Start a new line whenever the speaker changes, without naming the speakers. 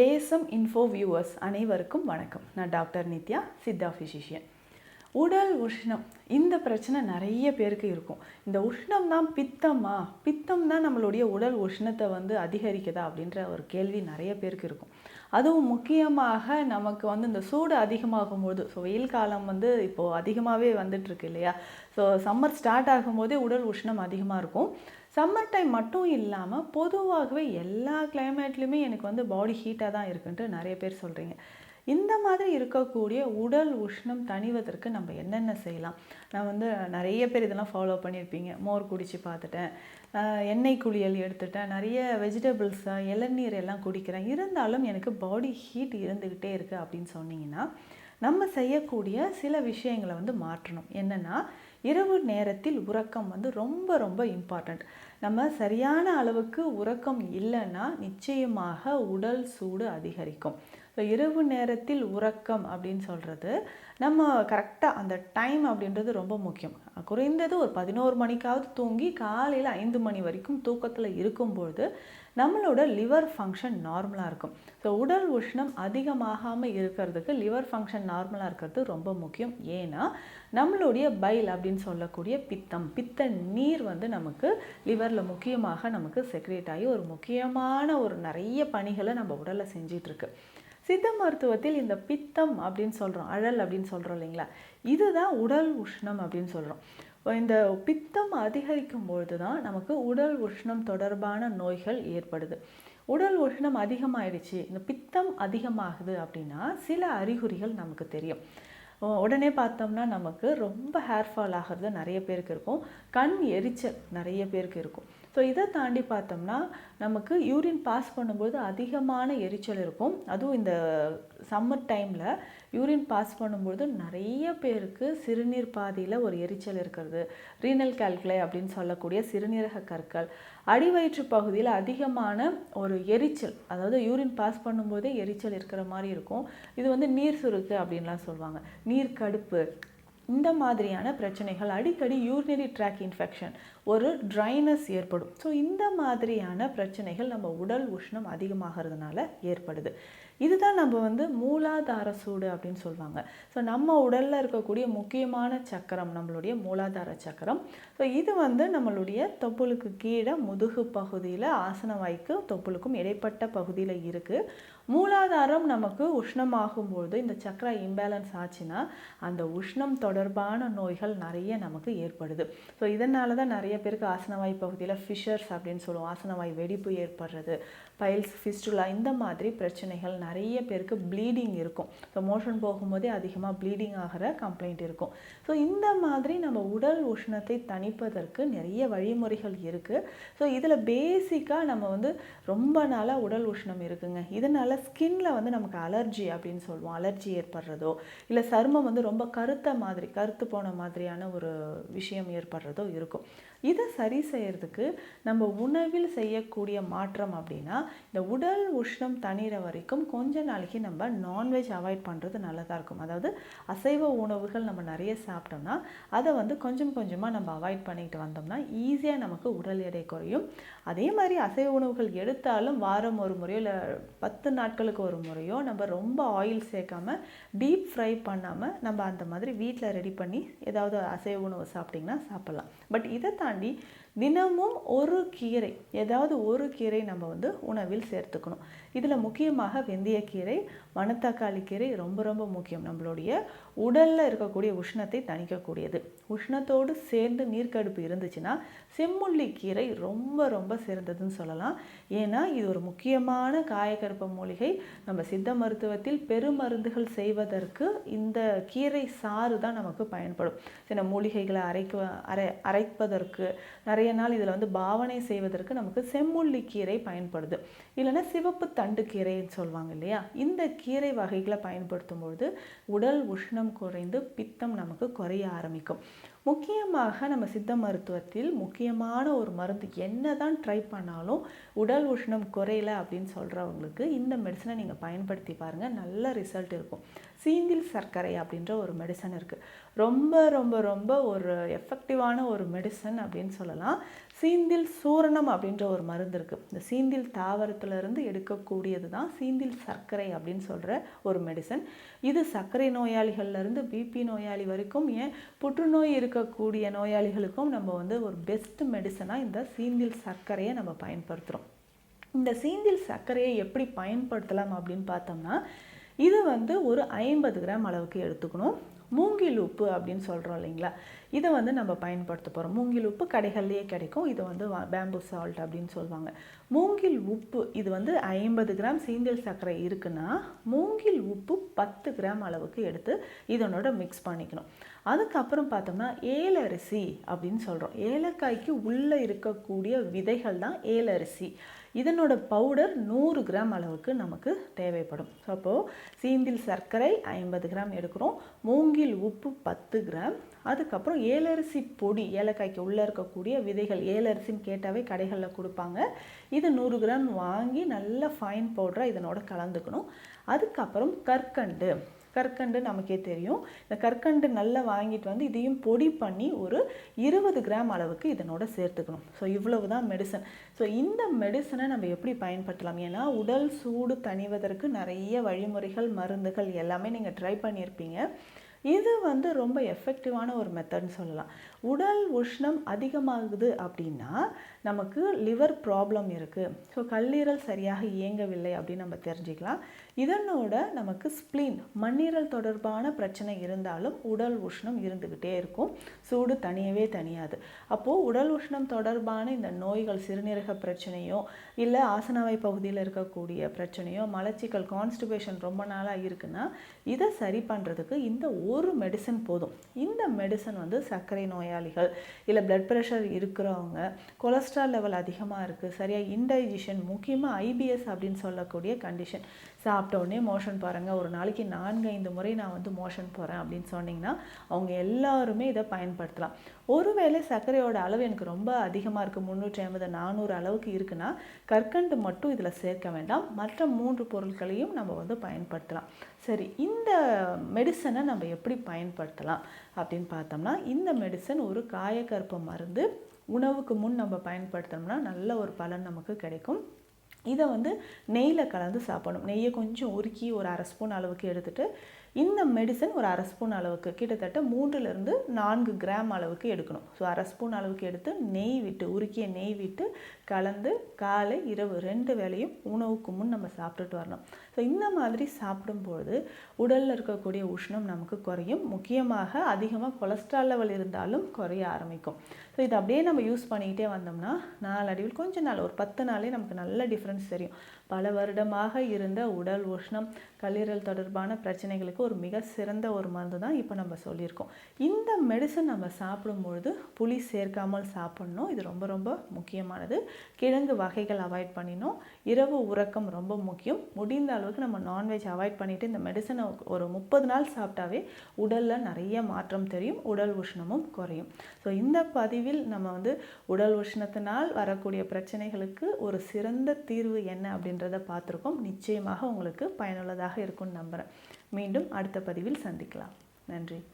ASM info viewers அனைவருக்கும் வணக்கம். நான் டாக்டர் நித்யா சித்தா ஃபிசிஷியன் உடல் உஷ்ணம் இந்த பிரச்சனை நிறைய பேருக்கு இருக்கும். இந்த உஷ்ணம் தான் பித்தமா? பித்தம் தான் நம்மளுடைய உடல் உஷ்ணத்தை வந்து அதிகரிக்குதா அப்படின்ற ஒரு கேள்வி நிறைய பேருக்கு இருக்கும். அதுவும் முக்கியமாக நமக்கு வந்து இந்த சூடு அதிகமாகும்போது ஸோ வெயில் காலம் வந்து இப்போது அதிகமாகவே வந்துட்டுருக்கு இல்லையா? ஸோ சம்மர் ஸ்டார்ட் ஆகும்போதே உடல் உஷ்ணம் அதிகமாக இருக்கும். சம்மர் டைம் மட்டும் இல்லாமல் பொதுவாகவே எல்லா கிளைமேட்லேயுமே எனக்கு வந்து பாடி ஹீட்டாக தான் இருக்குன்ட்டு நிறைய பேர் சொல்கிறீங்க இந்த மாதிரி இருக்கக்கூடிய உடல் உஷ்ணம் தணிவதற்கு நம்ம என்னென்ன செய்யலாம்? நான் வந்து நிறைய பேர் இதெல்லாம் ஃபாலோ பண்ணியிருப்பீங்க. மோர் குடித்து பார்த்துட்டேன். எண்ணெய் குளியல் எடுத்துட்டேன். நிறைய வெஜிடபிள்ஸ் இளநீர் எல்லாம் குடிக்கிறேன். இருந்தாலும் எனக்கு பாடி ஹீட் இருந்துக்கிட்டே இருக்குது அப்படின்னு சொன்னீங்கன்னா நம்ம செய்யக்கூடிய சில விஷயங்களை வந்து மாற்றணும். என்னென்னா இரவு நேரத்தில் உறக்கம் வந்து ரொம்ப ரொம்ப இம்பார்ட்டண்ட் நம்ம சரியான அளவுக்கு உறக்கம் இல்லைன்னா நிச்சயமாக உடல் சூடு அதிகரிக்கும். ஸோ இரவு நேரத்தில் உறக்கம் அப்படின்னு சொல்கிறது நம்ம கரெக்டாக அந்த டைம் அப்படின்றது ரொம்ப முக்கியம். குறைந்தது ஒரு பதினோரு மணிக்காவது தூங்கி காலையில் ஐந்து மணி வரைக்கும் தூக்கத்தில் இருக்கும்பொழுது நம்மளோட லிவர் ஃபங்க்ஷன் நார்மலாக இருக்கும். ஸோ உடல் உஷ்ணம் அதிகமாகாமல் இருக்கிறதுக்கு லிவர் ஃபங்க்ஷன் நார்மலாக இருக்கிறது ரொம்ப முக்கியம். ஏன்னா நம்மளுடைய பைல் அப்படின்னு சொல்லக்கூடிய பித்தம் பித்த நீர் வந்து நமக்கு லிவரில் முக்கியமாக நமக்கு செக்ரேட் ஆகி ஒரு முக்கியமான ஒரு நிறைய பணிகளை நம்ம உடலில் செஞ்சிட்ருக்கு சித்த மருத்துவத்தில் இந்த பித்தம் அப்படின்னு சொல்கிறோம் அழல் அப்படின்னு சொல்கிறோம் இல்லைங்களா? இதுதான் உடல் உஷ்ணம் அப்படின்னு சொல்கிறோம் இந்த பித்தம் அதிகரிக்கும் பொழுது தான் நமக்கு உடல் உஷ்ணம் தொடர்பான நோய்கள் ஏற்படுது. உடல் உஷ்ணம் அதிகமாயிடுச்சு. இந்த பித்தம் அதிகமாகுது அப்படின்னா சில அறிகுறிகள் நமக்கு தெரியும். உடனே பார்த்தோம்னா நமக்கு ரொம்ப ஹேர் ஃபால் ஆகிறது நிறைய பேருக்கு இருக்கும். கண் எரிச்சல் நிறைய பேருக்கு இருக்கும். ஸோ இதை தாண்டி பார்த்தோம்னா நமக்கு யூரின் பாஸ் பண்ணும்போது அதிகமான எரிச்சல் இருக்கும். அதுவும் இந்த சம்மர் டைமில் யூரின் பாஸ் பண்ணும்போது நிறைய பேருக்கு சிறுநீர் பாதையில் ஒரு எரிச்சல் இருக்கிறது. ரீனல் கால்குலை அப்படின்னு சொல்லக்கூடிய சிறுநீரக கற்கள் அடிவயிற்று பகுதியில் அதிகமான ஒரு எரிச்சல் அதாவது யூரின் பாஸ் பண்ணும்போதே எரிச்சல் இருக்கிற மாதிரி இருக்கும். இது வந்து நீர் சுருக்கு அப்படின்லாம் சொல்லுவாங்க. நீர் கடுப்பு இந்த மாதிரியான பிரச்சனைகள் அடிக்கடி யூரினரி ட்ராக் இன்ஃபெக்ஷன் ஒரு ட்ரைனஸ் ஏற்படும். ஸோ இந்த மாதிரியான பிரச்சனைகள் நம்ம உடல் உஷ்ணம் அதிகமாகிறதுனால ஏற்படுது. இதுதான் நம்ம வந்து மூலாதார சூடு அப்படின்னு சொல்லுவாங்க ஸோ நம்ம உடலில் இருக்கக்கூடிய முக்கியமான சக்கரம் நம்மளுடைய மூலாதார சக்கரம். ஸோ இது வந்து நம்மளுடைய தொப்புளுக்கு கீழே முதுகு பகுதியில் ஆசன வாய்க்கு தொப்புளுக்கும் இடைப்பட்ட பகுதியில் இருக்குது மூலாதாரம் நமக்கு உஷ்ணமாகும்போது இந்த சக்கரா இம்பேலன்ஸ் ஆச்சுன்னா அந்த உஷ்ணம் தொடர்பான நோய்கள் நிறைய நமக்கு ஏற்படுது. ஸோ இதனால தான் நிறைய பேருக்கு ஆசனவாய் பகுதியில் ஃபிஷர்ஸ் அப்படின்னு சொல்லுவோம். ஆசனவாய் வெடிப்பு ஏற்படுறது பைல்ஸ் ஃபிஸ்டுலா இந்த மாதிரி பிரச்சனைகள் நிறைய நிறைய பேருக்கு ப்ளீடிங் இருக்கும். ஸோ மோஷன் போகும்போதே அதிகமாக ப்ளீடிங் ஆகிற கம்ப்ளைண்ட் இருக்கும். ஸோ இந்த மாதிரி நம்ம உடல் உஷ்ணத்தை தணிப்பதற்கு நிறைய வழிமுறைகள் இருக்குது ஸோ இதில் பேசிக்காக நம்ம வந்து ரொம்ப நாளாக உடல் உஷ்ணம் இருக்குங்க. இதனால் ஸ்கின்ல வந்து நமக்கு அலர்ஜி அப்படின்னு சொல்லுவோம். அலர்ஜி ஏற்படுறதோ இல்லை சருமம் வந்து ரொம்ப கருத்த மாதிரி கருத்து போன மாதிரியான ஒரு விஷயம் ஏற்படுறதோ இருக்கும். இதை சரி செய்யறதுக்கு நம்ம உணவில் செய்யக்கூடிய மாற்றம் அப்படின்னா இந்த உடல் உஷ்ணம் தணிகிற வரைக்கும் கொஞ்ச நாளைக்கு நம்ம நான்வெஜ் அவாய்ட் பண்ணுறது நல்லதாக இருக்கும். அதாவது அசைவ உணவுகள் நம்ம நிறைய சாப்பிட்டோம்னா அதை வந்து கொஞ்சம் கொஞ்சமாக நம்ம அவாய்ட் பண்ணிக்கிட்டு வந்தோம்னா ஈஸியாக நமக்கு உடல் எடை குறையும். அதே மாதிரி அசைவ உணவுகள் எடுத்தாலும் வாரம் ஒரு முறையோ இல்லை பத்து நாட்களுக்கு ஒரு முறையோ நம்ம ரொம்ப ஆயில் சேர்க்காம டீப் ஃப்ரை பண்ணாமல் நம்ம அந்த மாதிரி வீட்டில் ரெடி பண்ணி ஏதாவது அசைவ உணவு சாப்பிட்டிங்கன்னா சாப்பிட்லாம். பட் இதை தாண்டி Di தினமும் ஒரு கீரை ஏதாவது ஒரு கீரை நம்ம வந்து உணவில் சேர்த்துக்கணும். இதில் முக்கியமாக வெந்தயக்கீரை மணத்தக்காளி கீரை ரொம்ப ரொம்ப முக்கியம். நம்மளுடைய உடலில் இருக்கக்கூடிய உஷ்ணத்தை தணிக்கக்கூடியது. உஷ்ணத்தோடு சேர்ந்து நீர்க்கடுப்பு இருந்துச்சுன்னா செம்முள்ளி கீரை ரொம்ப ரொம்ப சிறந்ததுன்னு சொல்லலாம். ஏன்னா இது ஒரு முக்கியமான காயக்கருப்ப மூலிகை. நம்ம சித்த மருத்துவத்தில் பெருமருந்துகள் செய்வதற்கு இந்த கீரை சாறு தான் நமக்கு பயன்படும். சில மூலிகைகளை அரைக்க அரை அரைப்பதற்கு நிறைய நாள் இதில் வந்து பாவனை செய்வதற்கு நமக்கு செம்முள்ளி கீரை பயன்படுது. இல்லைன்னா சிவப்பு தண்டு கீரைன்னு சொல்லுவாங்க இல்லையா? இந்த கீரை வகைகளை பயன்படுத்தும் பொழுது உடல் உஷ்ணம் குறைந்து பித்தம் நமக்கு குறைய ஆரம்பிக்கும். முக்கியமாக நம்ம சித்த மருத்துவத்தில் முக்கியமான ஒரு மருந்து என்ன தான் ட்ரை பண்ணாலும் உடல் உஷ்ணம் குறையல அப்படின்னு சொல்கிறவங்களுக்கு இந்த மெடிசனை நீங்கள் பயன்படுத்தி பாருங்கள் நல்ல ரிசல்ட் இருக்கும். சீந்தில் சர்க்கரை அப்படின்ற ஒரு மெடிசன் இருக்குது ரொம்ப ரொம்ப ரொம்ப ஒரு எஃபெக்டிவான ஒரு மெடிசன் அப்படின்னு சொல்லலாம். சீந்தில் சூரணம் அப்படின்ற ஒரு மருந்து இருக்குது இந்த சீந்தில் தாவரத்தை பழத்திலிருந்து எடுக்கக்கூடியது தான் சீந்தில் சர்க்கரை அப்படின்னு சொல்கிற ஒரு மெடிசன் இது சர்க்கரை நோயாளிகள்லேருந்து பிபி நோயாளி வரைக்கும் ஏன் புற்றுநோய் இருக்கக்கூடிய நோயாளிகளுக்கும் நம்ம வந்து ஒரு பெஸ்ட் மெடிசனாக இந்த சீந்தில் சர்க்கரையை நம்ம பயன்படுத்துகிறோம் இந்த சீந்தில் சர்க்கரையை எப்படி பயன்படுத்தலாம் அப்படின்னு பார்த்தோம்னா இது வந்து ஒரு ஐம்பது கிராம் அளவுக்கு எடுத்துக்கணும். மூங்கில் உப்பு அப்படின்னு சொல்கிறோம் இல்லைங்களா? இதை வந்து நம்ம பயன்படுத்த போகிறோம் மூங்கில் உப்பு கடைகள்லேயே கிடைக்கும். இது வந்து பேம்பு சால்ட் அப்படின்னு சொல்லுவாங்க. மூங்கில் உப்பு இது வந்து ஐம்பது கிராம் சீந்தில் சர்க்கரை இருக்குன்னா மூங்கில் உப்பு பத்து கிராம் அளவுக்கு எடுத்து இதனோட மிக்ஸ் பண்ணிக்கணும். அதுக்கப்புறம் பார்த்தோம்னா ஏலரிசி அப்படின்னு சொல்கிறோம் ஏலக்காய்க்கு உள்ளே இருக்கக்கூடிய விதைகள் தான் ஏலரிசி. இதனோட பவுடர் நூறு கிராம் அளவுக்கு நமக்கு தேவைப்படும். ஸோ அப்போது சீந்தில் சர்க்கரை ஐம்பது கிராம் எடுக்கிறோம். மூங்கில் உப்பு பத்து கிராம். அதுக்கப்புறம் ஏலரிசி பொடி ஏலக்காய்க்கு உள்ளே இருக்கக்கூடிய விதைகள் ஏலரிசின்னு கேட்டாவே கடைகளில் கொடுப்பாங்க. இது நூறு கிராம் வாங்கி நல்லா ஃபைன் பவுடராக இதனோட கலந்துக்கணும். அதுக்கப்புறம் கற்கண்டு. கற்கண்டு நமக்கே தெரியும். இந்த கற்கண்டு நல்லா வாங்கிட்டு வந்து இதையும் பொடி பண்ணி ஒரு இருபது கிராம் அளவுக்கு இதனோட சேர்த்துக்கணும். ஸோ இவ்வளவு தான் மெடிசன் ஸோ இந்த மெடிசனை நம்ம எப்படி பயன்படுத்தலாம்? ஏன்னா உடல் சூடு தணிவதற்கு நிறைய வழிமுறைகள் மருந்துகள் எல்லாமே நீங்கள் ட்ரை பண்ணியிருப்பீங்க. இது வந்து ரொம்ப எஃபெக்டிவான ஒரு மெத்தட்னு சொல்லலாம். உடல் உஷ்ணம் அதிகமாகுது அப்படின்னா நமக்கு லிவர் ப்ராப்ளம் இருக்குது ஸோ கல்லீரல் சரியாக இயங்கவில்லை அப்படின்னு நம்ம தெரிஞ்சுக்கலாம். இதனோட நமக்கு ஸ்ப்ளீன் மண்ணீரல் தொடர்பான பிரச்சனை இருந்தாலும் உடல் உஷ்ணம் இருந்துக்கிட்டே இருக்கும். சூடு தனியவே தனியாது. அப்போது உடல் உஷ்ணம் தொடர்பான இந்த நோய்கள் சிறுநீரக பிரச்சனையோ இல்லை ஆசனவை பகுதியில் இருக்கக்கூடிய பிரச்சனையோ மலச்சிக்கல் கான்ஸ்டிபேஷன் ரொம்ப நாளாக இருக்குன்னா இதை சரி பண்ணுறதுக்கு இந்த ஒரு மெடிசன் போதும். இந்த மெடிசன் வந்து சர்க்கரை நோயாளிகள் இல்லை பிளட் ப்ரெஷர் இருக்கிறவங்க கொலஸ்ட்ரால் லெவல் அதிகமாக இருக்குது சரியாக இன்டைஜஷன் முக்கியமாக ஐபிஎஸ் அப்படின்னு சொல்லக்கூடிய கண்டிஷன் சாப்பிட்டோடனே மோஷன் பாருங்கள் ஒரு நாளைக்கு நான்கு ஐந்து முறை நான் வந்து மோஷன் போகிறேன் அப்படின்னு சொன்னிங்கன்னா அவங்க எல்லாருமே இதை பயன்படுத்தலாம். ஒருவேளை சர்க்கரையோட அளவு எனக்கு ரொம்ப அதிகமாக இருக்குது முந்நூற்றி ஐம்பது நானூறு அளவுக்கு இருக்குன்னா கற்கண்டு மட்டும் இதில் சேர்க்க வேண்டாம். மற்ற மூன்று பொருட்களையும் நம்ம வந்து பயன்படுத்தலாம். சரி இந்த மெடிசனை நம்ம எப்படி பயன்படுத்தலாம் அப்படின்னு பார்த்தோம்னா இந்த மெடிசன் ஒரு காயக்கற்ப மருந்து. உணவுக்கு முன் நம்ம பயன்படுத்தினோம்னா நல்ல ஒரு பலன் நமக்கு கிடைக்கும். இதை வந்து நெய்யில் கலந்து சாப்பிடணும். நெய்யை கொஞ்சம் உருக்கி ஒரு அரை ஸ்பூன் அளவுக்கு எடுத்துகிட்டு இந்த மெடிசன் ஒரு அரை ஸ்பூன் அளவுக்கு கிட்டத்தட்ட மூன்றுலேருந்து நான்கு கிராம் அளவுக்கு எடுக்கணும். ஸோ அரை ஸ்பூன் அளவுக்கு எடுத்து நெய் விட்டு உருக்கிய நெய் விட்டு கலந்து காலை இரவு ரெண்டு வேளையும் உணவுக்கு முன் நம்ம சாப்பிட்டுட்டு வரணும். ஸோ இந்த மாதிரி சாப்பிடும்பொழுது உடலில் இருக்கக்கூடிய உஷ்ணம் நமக்கு குறையும். முக்கியமாக அதிகமாக கொலஸ்ட்ரால் லெவல் இருந்தாலும் குறைய ஆரம்பிக்கும். ஸோ இதை அப்படியே நம்ம யூஸ் பண்ணிக்கிட்டே வந்தோம்னா நாள் அடிவில் கொஞ்சம் நாள் ஒரு பத்து நாளே நமக்கு நல்ல டிஃப்ரென்ஸ் தெரியும். பல வருடமாக இருந்த உடல் உஷ்ணம் கல்லீரல் தொடர்பான பிரச்சனைகளுக்கு ஒரு மிக சிறந்த ஒரு மருந்து தான் இப்போ நம்ம சொல்லியிருக்கோம். இந்த மெடிசன் நம்ம சாப்பிடும்பொழுது புளி சேர்க்காமல் சாப்பிட்ணும். இது ரொம்ப ரொம்ப முக்கியமானது. கிழங்கு வகைகள் அவாய்ட் பண்ணினோம் இரவு உறக்கம் ரொம்ப முக்கியம். முடிந்த அளவுக்கு நம்ம நான்வெஜ் அவாய்ட் பண்ணிவிட்டு இந்த மெடிசனை ஒரு முப்பது நாள் சாப்பிட்டாவே உடலில் நிறைய மாற்றம் தெரியும் உடல் உஷ்ணமும் குறையும். ஸோ இந்த பதிவில் நம்ம வந்து உடல் உஷ்ணத்தினால் வரக்கூடிய பிரச்சனைகளுக்கு ஒரு சிறந்த தீர்வு என்ன அப்படின்றத பார்த்துருக்கோம். நிச்சயமாக உங்களுக்கு பயனுள்ளதாக இருக்கும்னு நம்புகிறேன் மீண்டும் அடுத்த பதிவில் சந்திக்கலாம். நன்றி.